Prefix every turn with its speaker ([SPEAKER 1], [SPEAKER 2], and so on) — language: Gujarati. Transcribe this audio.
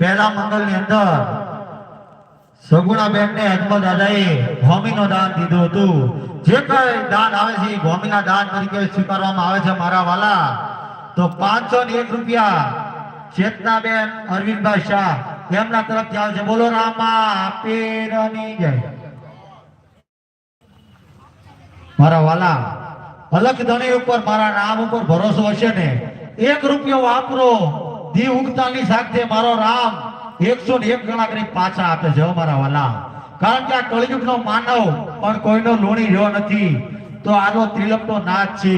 [SPEAKER 1] પહેલા મંગલની અંદર સગુણાબેન ને અજમલ દાદાએ ભૂમિ નો દાન દીધું હતું જે કઈ દાન આવે છે ભૂમિ ના દાન તરીકે સ્વીકારવામાં આવે છે મારા વાલા તો પાંચસો ને એક રૂપિયા ચેતનાબેન અરવિંદભાઈ શાહ એમના તરફથી આવે છે. બોલો રામા, પીરની જય. મારા વાલા, અલગ ધણી ઉપર મારા નામ ઉપર ભરોસો હશે ને? એક રૂપિયો વાપરો, દી ઉગતાની સાથે મારો રામ એકસો ને એક ગણા કરી પાછા આપે છે મારા વાલા. કારણ કે આ કળિયુગનો માનવ, પણ કોઈનો લોણી રહ્યો નથી. તો આનો ત્રિલકનો નાચ છે.